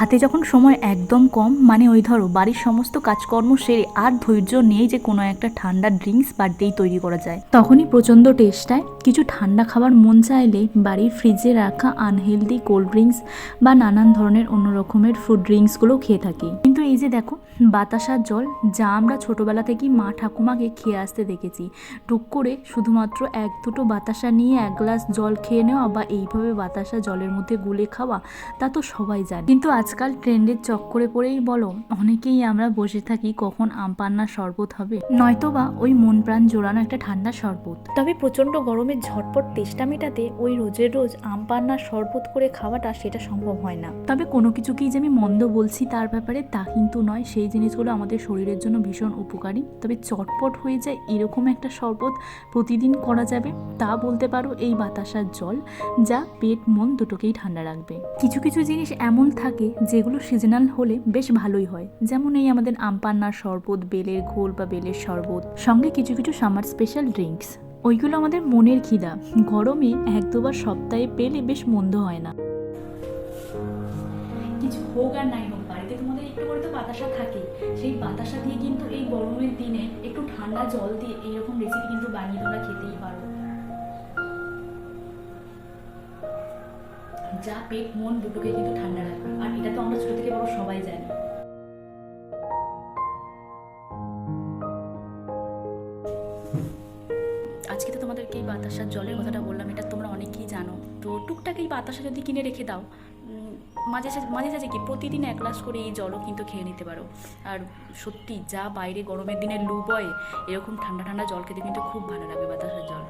হাতে যখন সময় একদম কম মানে ওই ধরো বাড়ির সমস্ত কাজকর্ম সেরে আর ধৈর্য নেই যে কোনো একটা ঠান্ডা ড্রিঙ্কস বাড়িতেই তৈরি করা যায়। তখনই প্রচণ্ড টেস্টায় কিছু ঠান্ডা খাবার মন চাইলে বাড়ির ফ্রিজে রাখা আনহেলদি কোল্ড ড্রিঙ্কস বা নানান ধরনের অন্য রকমের ফুড ড্রিঙ্কসগুলো খেয়ে থাকি। কিন্তু এই যে দেখো, বাতাসার জল যা আমরা ছোটোবেলা থেকেই মা ঠাকুমাকে খেয়ে আসতে দেখেছি। টুক করে শুধুমাত্র এক দুটো বাতাসা নিয়ে এক গ্লাস জল খেয়ে নেওয়া বা এইভাবে বাতাসা জলের মধ্যে গুলে খাওয়া, তা তো সবাই জানে। কিন্তু আজকাল ট্রেন্ডের চক্করে পড়েই বলো, অনেকেই আমরা বসে থাকি কখন আম পান্নার শরবত হবে। নয়তো বা ওই মন প্রাণ জোড়ানো একটা ঠান্ডা শরবত। তবে প্রচণ্ড গরমের ঝটপট তেষ্টা মেটাতে ওই রোজের রোজ আম পান্নার শরবত করে খাওয়াটা সেটা সম্ভব হয় না। তবে কোনো কিছুকেই যে আমি মন্দ বলছি তার ব্যাপারে তা কিন্তু নয়, সেই জিনিসগুলো আমাদের শরীরের জন্য ভীষণ উপকারী। তবে চটপট হয়ে যায় এরকম একটা শরবত প্রতিদিন করা যাবে, তা বলতে পারো এই বাতাসার জল, যা পেট, মন দুটোকেই ঠান্ডা রাখবে। কিছু কিছু জিনিস এমন থাকে যেগুলো সিজনাল হলে বেশ ভালোই হয়। যেমন এই আমাদের আমপান্নার শরবত, বেলের ঘোল বা বেলের শরবত, সঙ্গে কিছু কিছু সামার স্পেশাল ড্রিঙ্কস ওইগুলো আমাদের মনের খিদা। গরমে এক দুবার সপ্তাহে পেলে বেশ মন্দ হয় না। কিছু হোক আর নাই হোক, বাড়িতে তোমাদের একটু করে তো বাতাসা থাকে। সেই বাতাসা দিয়ে কিন্তু এই গরমের দিনে একটু ঠান্ডা জল দিয়ে এইরকম রেসিপি কিন্তু বানিয়ে তোমরা খেতেই পারো। যা পেট, মন দুটোকে কিন্তু ঠান্ডা রাখবে। আর এটা তো আমরা ছোট থেকে বড় সবাই জানি। আজকে তো তোমাদেরকে এই বাতাসার জলের কথাটা বললাম, এটা তোমরা অনেকেই জানো। তো টুকটাক এই বাতাসা যদি কিনে রেখে দাও মাঝে সাঝে মাঝে সাঝে কি, প্রতিদিন এক গ্লাস করে এই জলও কিন্তু খেয়ে নিতে পারো। আর সত্যি যা বাইরে গরমের দিনে লু বয় এরকম ঠান্ডা ঠান্ডা জল খেতে কিন্তু খুব ভালো লাগে বাতাসের জল।